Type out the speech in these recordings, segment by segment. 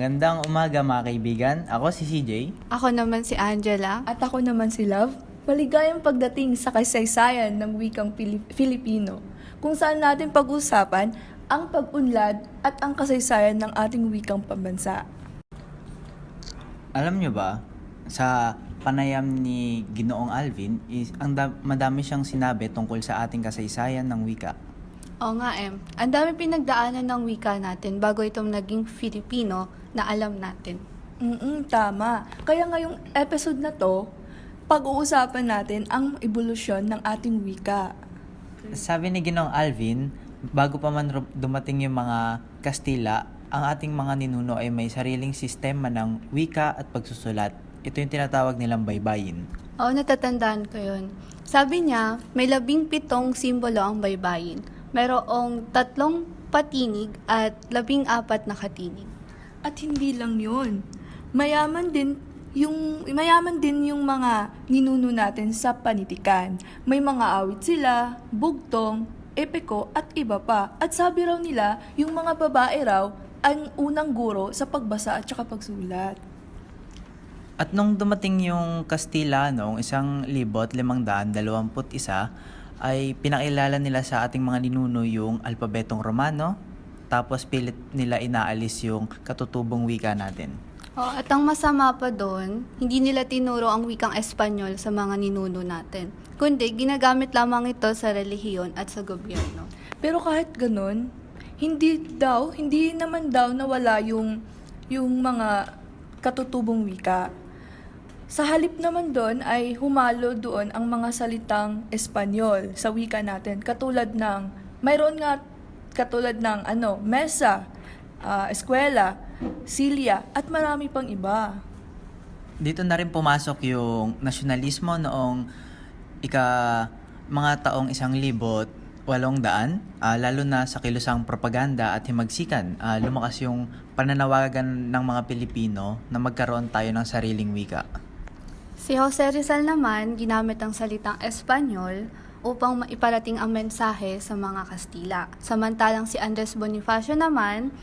Magandang umaga mga kaibigan. Ako si CJ. Ako naman si Angela. At ako naman si Love. Maligayang pagdating sa kasaysayan ng wikang Pili- Filipino, kung saan natin pag-usapan ang pag-unlad at ang kasaysayan ng ating wikang pambansa. Alam nyo ba, sa panayam ni Ginoong Alvin, is, ang da- madami siyang sinabi tungkol sa ating kasaysayan ng wika. Oo nga, Em. Ang dami pinagdaanan ng wika natin bago itong naging Filipino na alam natin. Mm tama. Kaya ngayong episode na to, pag-uusapan natin ang ebolusyon ng ating wika. Sabi ni Ginoong Alvin, bago pa man ru- dumating yung mga Kastila, ang ating mga ninuno ay may sariling sistema ng wika at pagsusulat. Ito yung tinatawag nilang baybayin. Oo, natatandaan ko yun. Sabi niya, may labing pitong simbolo ang baybayin. Merong tatlong patinig at labing apat na katinig. At hindi lang yun. Mayaman din yung mayaman din yung mga ninuno natin sa panitikan. May mga awit sila, bugtong, epeko at iba pa. At sabi raw nila, yung mga babae raw ang unang guro sa pagbasa at saka pagsulat. At nung dumating yung Kastila noong isang libot limang daan dalawamput isa, ay pinakilala nila sa ating mga ninuno yung alpabetong Romano, tapos pilit nila inaalis yung katutubong wika natin. Oh, at ang masama pa doon, hindi nila tinuro ang wikang Espanyol sa mga ninuno natin. Kundi, ginagamit lamang ito sa relihiyon at sa gobyerno. Pero kahit ganun, hindi daw, hindi naman daw nawala yung, yung mga katutubong wika. Sa halip naman doon ay humalo doon ang mga salitang Espanyol sa wika natin. Katulad ng, mayroon nga katulad ng ano, mesa, ah, eskwela, silya, at marami pang iba. Dito na rin pumasok yung nasyonalismo noong ika mga taong isang libot walong daan, ah, lalo na sa kilusang propaganda at himagsikan. Ah, lumakas yung pananawagan ng mga Pilipino na magkaroon tayo ng sariling wika. Si Jose Rizal naman, ginamit ang salitang Espanyol upang maiparating ang mensahe sa mga Kastila. Samantalang si Andres Bonifacio naman,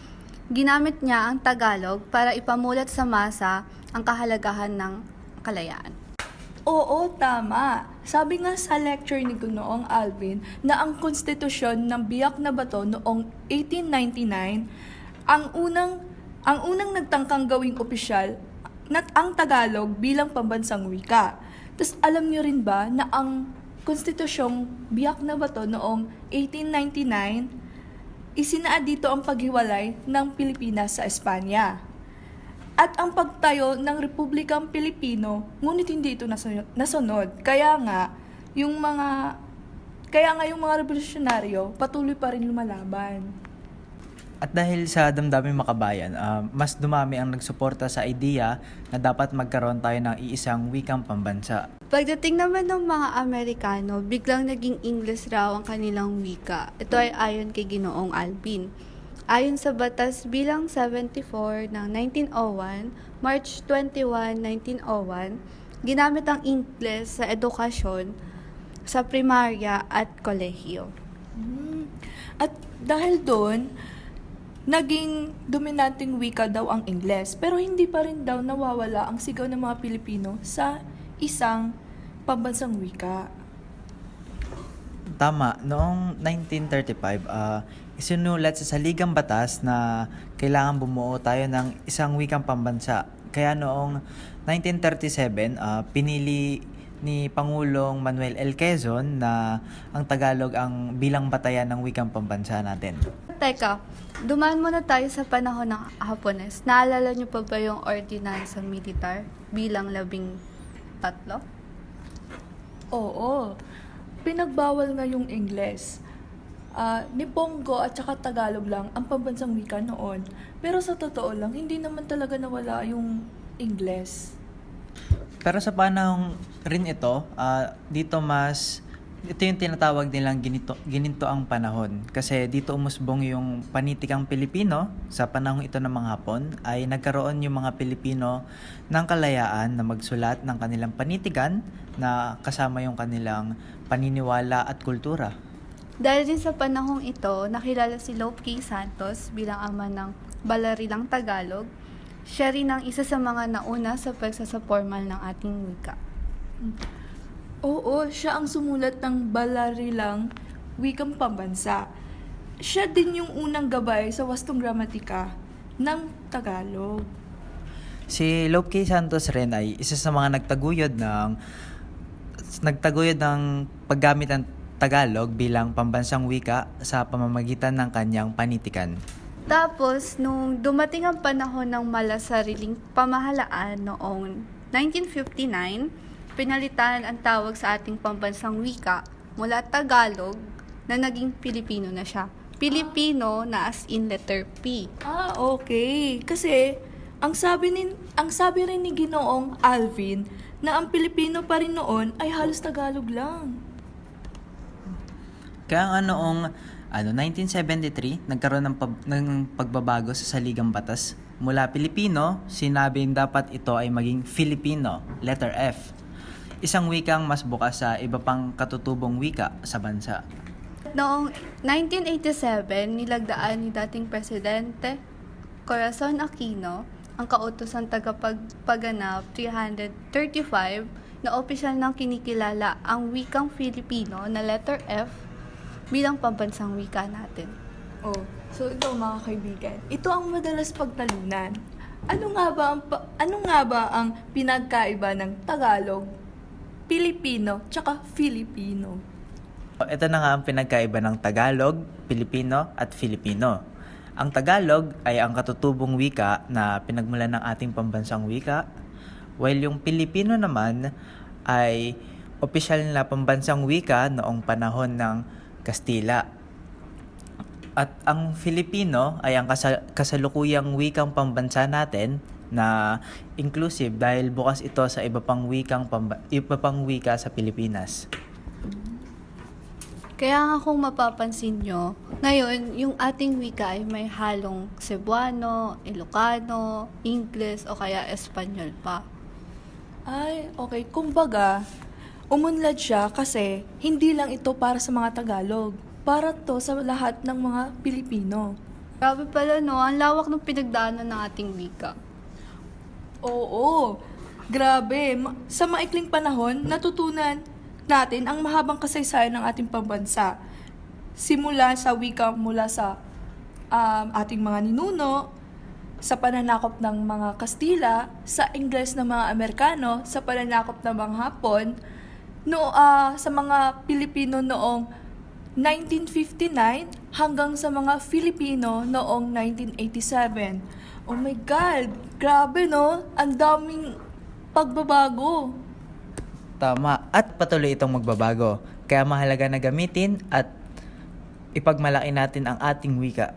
ginamit niya ang Tagalog para ipamulat sa masa ang kahalagahan ng kalayaan. Oo, tama. Sabi nga sa lecture ni Gunoong Alvin na ang konstitusyon ng Biyak na Bato noong 1899 ang unang ang unang nagtangkang gawing opisyal na ang Tagalog bilang pambansang wika. Tapos alam niyo rin ba na ang konstitusyong Biyak na Bato noong 1899 isinaad dito ang paghiwalay ng Pilipinas sa Espanya at ang pagtayo ng Republikang Pilipino, ngunit hindi ito nasunod. Kaya nga, yung mga kaya nga yung mga revolusyonaryo patuloy pa rin lumalaban. At dahil sa damdaming makabayan, ah, mas dumami ang nagsuporta sa idea na dapat magkaroon tayo ng iisang wikang pambansa. Pagdating naman ng mga Amerikano, biglang naging English raw ang kanilang wika. Ito ay ayon kay Ginoong Alvin. Ayon sa batas bilang 74 ng 1901, March 21, 1901, ginamit ang English sa edukasyon sa primarya at kolehiyo. Hmm. At dahil doon, naging dominanting wika daw ang Ingles. Pero hindi pa rin daw nawawala ang sigaw ng mga Pilipino sa isang pambansang wika. Tama, noong 1935, ah, isinulat sa saligang batas na kailangan bumuo tayo ng isang wikang pambansa. Kaya noong 1937, ah, pinili ni Pangulong Manuel L. Quezon na ang Tagalog ang bilang batayan ng wikang pambansa natin. Teka, dumaan muna tayo sa panahon ng Hapones. Naalala niyo pa ba yung ordinansa militar bilang labing tatlo? Oo. Pinagbawal nga yung Ingles. Ah, Nipongo at saka Tagalog lang ang pambansang wika noon. Pero sa totoo lang, hindi naman talaga nawala yung Ingles. Pero sa panahong rin ito, ah, dito mas ito yung tinatawag nilang ginito, gininto ang panahon. Kasi dito umusbong yung panitikang Pilipino sa panahong ito ng mga Hapon ay nagkaroon yung mga Pilipino ng kalayaan na magsulat ng kanilang panitikan na kasama yung kanilang paniniwala at kultura. Dahil din sa panahong ito, nakilala si Lope K. Santos bilang ama ng Balarilang Tagalog Siya rin ang isa sa mga nauna sa pagsasapormal ng ating wika. Oo, siya ang sumulat ng Balarilang Wikang Pambansa. Siya din yung unang gabay sa wastong gramatika ng Tagalog. Si Lope K. Santos rin ay isa sa mga nagtaguyod ng nagtaguyod ng paggamit ng Tagalog bilang pambansang wika sa pamamagitan ng kanyang panitikan. Tapos, nung dumating ang panahon ng malasariling pamahalaan noong 1959, pinalitan ang tawag sa ating pambansang wika mula Tagalog na naging Pilipino na siya. Pilipino na as in letter P. Ah, okay. Kasi ang sabi ni ang sabi rin ni Ginoong Alvin na ang Pilipino pa rin noon ay halos Tagalog lang. Kaya nga noong ano, 1973, nagkaroon ng, pab- ng pagbabago sa saligang batas. Mula Pilipino, sinabing dapat ito ay maging Filipino, letter F. Isang wikang mas bukas sa iba pang katutubong wika sa bansa. Noong 1987, nilagdaan ni dating Presidente Corazon Aquino ang kautosan tagapagpaganap 335 na opisyal nang kinikilala ang wikang Filipino na letter F bilang pambansang wika natin. Oh, so ito mga kaibigan, ito ang madalas pagtalunan. Ano nga ba ang pa- ano nga ba ang pinagkaiba ng Tagalog, Pilipino, tsaka Filipino? Ito na nga ang pinagkaiba ng Tagalog, Pilipino at Filipino. Ang Tagalog ay ang katutubong wika na pinagmulan ng ating pambansang wika, while yung Pilipino naman ay opisyal na pambansang wika noong panahon ng Kastila. At ang Filipino ay ang kasa- kasalukuyang wikang pambansa natin na inclusive dahil bukas ito sa iba pang wikang pamba- iba pang wika sa Pilipinas. Kaya nga kung mapapansin nyo, ngayon, yung ating wika ay may halong Cebuano, Ilocano, Ingles, o kaya Espanyol pa. Ay, okay. Kumbaga, umunlad siya kasi hindi lang ito para sa mga Tagalog. Para to sa lahat ng mga Pilipino. Grabe pala no, ang lawak ng pinagdaanan ng ating wika. Oo, grabe. Ma- Sa maikling panahon, natutunan natin ang mahabang kasaysayan ng ating pambansa. Simula sa wika mula sa um, ating mga ninuno, sa pananakop ng mga Kastila, sa Ingles ng mga Amerikano, sa pananakop ng mga Hapon, no, ah, sa mga Pilipino noong 1959 hanggang sa mga Filipino noong 1987. Oh my God! Grabe no? Ang daming pagbabago. Tama. At patuloy itong magbabago. Kaya mahalaga na gamitin at ipagmalaki natin ang ating wika.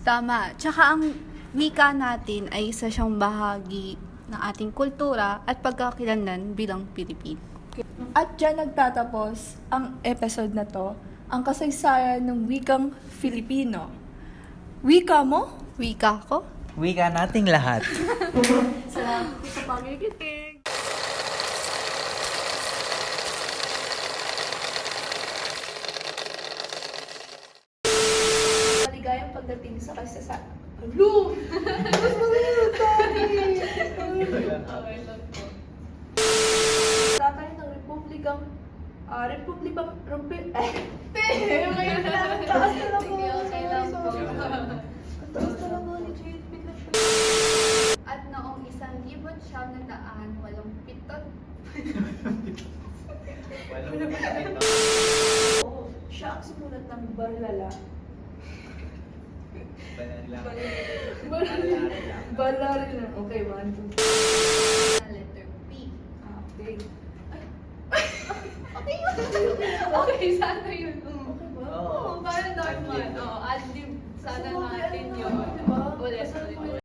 Tama. Tsaka ang wika natin ay isa siyang bahagi ng ating kultura at pagkakilanlan bilang Pilipino. At dyan nagtatapos ang episode na to, ang kasaysayan ng wikang Filipino. Wika mo? Wika ko? Wika nating lahat. Salamat sa pakikinig. Maligayang pagdating sa kasasa... Hello! Mas magaling tayo! Tatay ng Republikang... Ah, Republikang... Rumpi... Eh! Te! Na lang! Taas na lang Sige, okay lang po. Taas na lang Jade. Biglang At noong isang libot siyam na daan, walong pitot. Oo, siya ang sumulat ng Barlala. Barlala. Barlala. Okay, one, two. na letter P. Ah, okay. Okay,